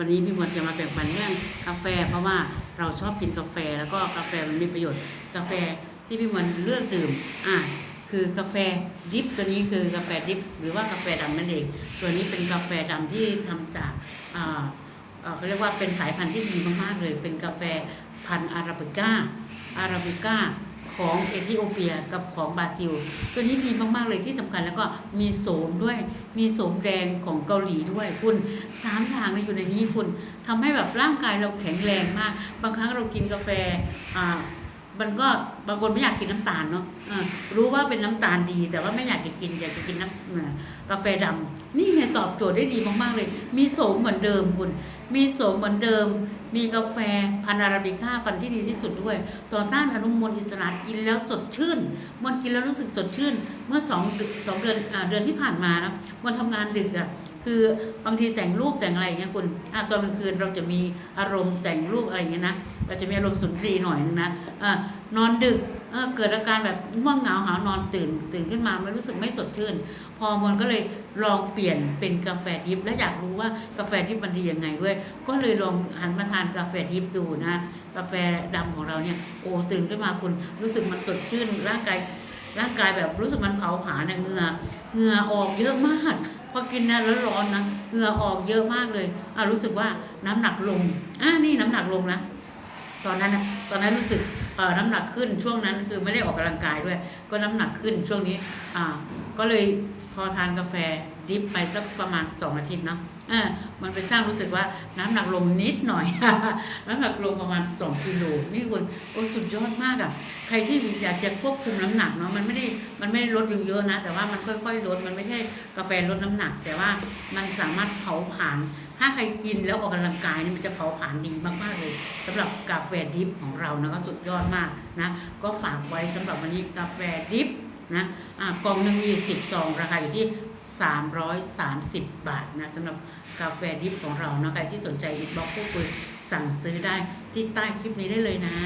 วันนี้พี่มวลจะมาแบ่งปันเรื่องกาแฟ เพราะว่าเราชอบกินกาแฟแล้วก็กาแฟมันมีประโยชน์กาแฟที่พี่มวลเลือกดื่มอะคือกาแฟดิฟตัวนี้คือกาแฟดิฟหรือว่ากาแฟดำนั่นเอง ตัวนี้เป็นกาแฟดำที่ทำจากอ่าเอ่อเขาเรียกว่าเป็นสายพันธุ์ที่ดีมากๆเลย เป็นกาแฟพันธุ์อาราบิก้าอาราบิก้า ของเอธิโอเปียกับของบราซิล ตัวนี้ดีมาก ๆ เลยที่สำคัญแล้วก็มีโสมด้วยมีโสมแดงของเกาหลีด้วยคุณสามอย่างเลยอยู่ในนี้คุณทำให้แบบร่างกายเราแข็งแรงมาก บางครั้งเรากินกาแฟอ่ามันก็บางคนไม่อยากกินน้ำตาลเนาะรู้ว่าเป็นน้ำตาลดี แต่ว่าไม่อยากจะกินอยากจะกินน้ำกาแฟดำนี่ไงตอบโจทย์ได้ดีมากๆเลย มีโสมเหมือนเดิมคุณ มีโสมเหมือนเดิม มีกาแฟพันอาราบิก้าฟันที่ดีที่สุดด้วย ต่อต้านอนุมูลอิสระกินแล้วสดชื่นมันกินแล้วรู้สึกสดชื่น เมื่อสองสองเดือนอเดือนที่ผ่านมานะมันทำงานดึกอะ่ะคือบางทีแต่งรูปแต่งอะไรอย่างเงี้ยคุณอะตอนกลางคืนเราจะมีอารมณ์แต่งรูปอะไรอย่างเงี้ยนะเราจะมีอารมณ์สุนทรีหน่อยนึงนะอ่านอนดึกเออเกิดอาการแบบง่วงเหงาหานอนตื่น ตื่นขึ้นมาไม่รู้สึกไม่สดชื่น พอมันก็เลยลองเปลี่ยนเป็นกาแฟดิฟและอยากรู้ว่ากาแฟดิฟมันดียังไงด้วย ก็เลยลองหันมาทานกาแฟดิฟดูนะกาแฟดำของเราเนี่ยโอ้ตื่นขึ้นมาคุณรู้สึกมันสดชื่นร่างกายร่างกายแบบรู้สึกมันเผาผลาญนะเหงื่อเหงื่อออกเยอะมากพอกินนะแล้วร้อนนะเหงื่อออกเยอะมากเลยอะรู้สึกว่าน้ำหนักลงอะนี่น้ำหนักลงนะตอนนั้นนะตอนนั้นรู้สึก น้ำหนักขึ้นช่วงนั้นคือไม่ได้ออกกำลังกายด้วย ก็น้ำหนักขึ้นช่วงนี้อ่าก็เลยพอทานกาแฟดิฟไปสักประมาณสองอาทิตย์เนาะอ่ามันเป็นช่างรู้สึกว่าน้ำหนักลงนิดหน่อย น้ำหนักลงประมาณสองกิโลนี่คุณโอ้สุดยอดมากอะ่ะใครที่อยากจะควบคุมน้ำหนักเนาะมันไม่ได้มันไม่ได้ลดเยอะๆนะ แต่ว่ามันค่อยๆลดมันไม่ใช่กาแฟลดน้ำหนัก แต่ว่ามันสามารถเผาผลาญถ้าใครกินแล้วออกกำลังกายเนี่ยมันจะเผาผลาญดีมากๆเลยสำหรับกาแฟดิฟของเรานะก็สุดยอดมากนะก็ฝากไว้สำหรับวันนี้กาแฟดิฟนะอ่ากล่องหนึ่งมีสิบซองราคาอยู่ที่ 330 บาทนะสำหรับกาแฟดิฟของเรานะใครที่สนใจอินบ็อกซ์พูดคุยสั่งซื้อได้ที่ใต้คลิปนี้ได้เลยนะ